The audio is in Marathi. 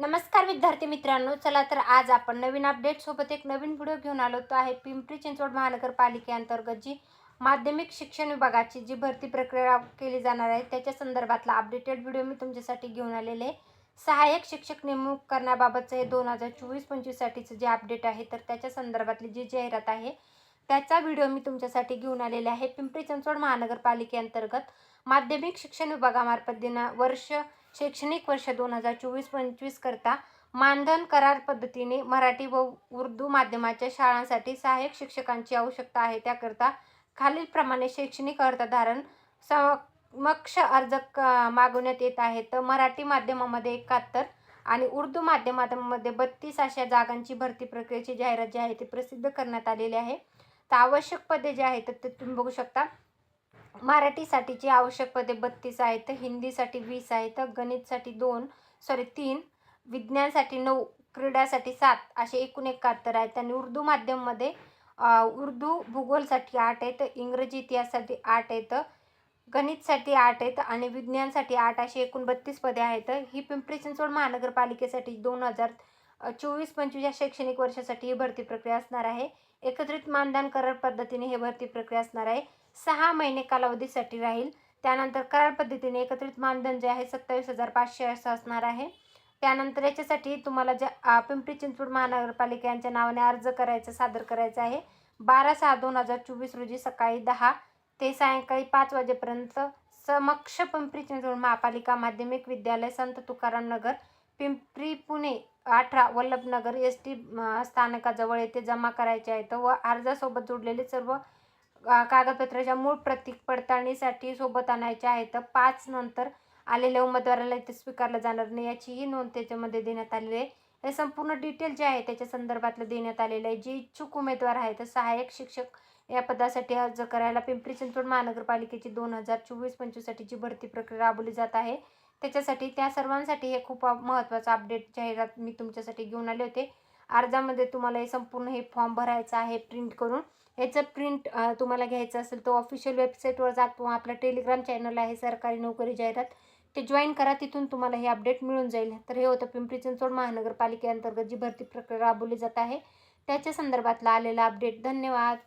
नमस्कार विद्यार्थी मित्रांनो चला तर आज आपण नवीन अपडेट सोबत एक नवीन व्हिडिओ घेऊन आलो. तो आहे पिंपरी चिंचवड महानगरपालिकेअंतर्गत जी माध्यमिक शिक्षण विभागाची जी भरती प्रक्रिया केली जाणार आहे त्याच्या संदर्भातला अपडेटेड व्हिडिओ मी तुमच्यासाठी घेऊन आलेले आहे. सहाय्यक शिक्षक नेमणूक करण्याबाबतचं हे दोन हजार चोवीस पंचवीससाठीचं जे अपडेट आहे तर त्याच्या संदर्भातली जी जाहिरात आहे त्याचा व्हिडिओ मी तुमच्यासाठी घेऊन आलेले आहे. पिंपरी चिंचवड महानगरपालिकेअंतर्गत माध्यमिक शिक्षण विभागामार्फत दिना वर्ष शैक्षणिक वर्ष दोन हजार चोवीस पंचवीस करता मानधन करार पद्धतीने मराठी व उर्दू माध्यमाच्या शाळांसाठी सहाय्यक शिक्षकांची आवश्यकता आहे. त्याकरता खालीलप्रमाणे शैक्षणिक अर्थधारण समक्ष अर्ज क मागवण्यात येत आहे. तर मराठी माध्यमामध्ये एकाहत्तर आणि उर्दू माध्यमामध्ये बत्तीस अशा जागांची भरती प्रक्रियेची जाहिरात जी आहे ती प्रसिद्ध करण्यात आलेली आहे. तर आवश्यक पदे जे आहेत तर ते तुम्ही बघू शकता. मराठीसाठीची आवश्यक पदे बत्तीस आहेत हिंदीसाठी वीस आहेत गणितसाठी दोन सॉरी तीन विज्ञानसाठी नऊ क्रीडासाठी सात असे एकूण एकाहत्तर आहेत. आणि उर्दू माध्यममध्ये उर्दू भूगोलसाठी आठ आहेत इंग्रजी इतिहासासाठी आठ आहेत गणितसाठी आठ आहेत आणि विज्ञानसाठी आठ असे एकूण बत्तीस पदे आहेत. ही पिंपरी चिंचवड महानगरपालिकेसाठी दोन हजार चोवीस पंचवीस या शैक्षणिक वर्षासाठी ही भरती प्रक्रिया असणार आहे. एकत्रित मानधन करार पद्धतीने ही भरती प्रक्रिया असणार आहे. सहा महिने कालावधीसाठी राहील. त्यानंतर करार पद्धतीने एकत्रित मानधन जे आहे सत्तावीस हजार पाचशे असं असणार आहे. त्यानंतर याच्यासाठी तुम्हाला ज्या पिंपरी चिंचवड महानगरपालिका यांच्या नावाने अर्ज करायचा सादर करायचा आहे. बारा सहा दोन हजार चोवीस रोजी सकाळी दहा ते सायंकाळी पाच वाजेपर्यंत समक्ष पिंपरी चिंचवड महापालिका माध्यमिक विद्यालय संत तुकाराम नगर पिंपरी पुणे अठरा वल्लभनगर एस टी स्थानकाजवळ येथे जमा करायचे आहेत व अर्जासोबत जोडलेले सर्व कागदपत्राच्या मूळ प्रतीक पडताळणीसाठी सोबत आणायच्या आहेत पाच नंतर आलेल्या उमेदवाराला इथे स्वीकारलं जाणार नाही. याचीही नोंद त्याच्यामध्ये देण्यात आलेली आहे. हे संपूर्ण डिटेल जे आहे त्याच्या संदर्भातलं देण्यात आलेलं आहे. जे इच्छुक उमेदवार आहे तर सहाय्यक शिक्षक या पदासाठी अर्ज करायला पिंपरी चिंचवड महानगरपालिकेची दोन हजार चोवीस पंचवीससाठीची भरती प्रक्रिया राबवली जात आहे त्याच्यासाठी त्या सर्वांसाठी हे खूप महत्त्वाचं अपडेट जाहिरात मी तुमच्यासाठी घेऊन आले होते. अर्जामध्ये तुम्हाला हे संपूर्ण हे फॉर्म भरायचं आहे प्रिंट करून याचं प्रिंट तुम्हाला घ्यायचं असेल तर ऑफिशियल वेबसाईटवर जा किंवा आपला टेलिग्राम चॅनल आहे सरकारी नोकरी जाहिरात ते जॉईन करा. तिथून तुम्हाला हे अपडेट मिळून जाईल. तर हे होतं पिंपरी चिंचवड महानगरपालिकेअंतर्गत जी भरती प्रक्रिया राबवली जात आहे त्याच्या संदर्भातला आलेला अपडेट धन्यवाद.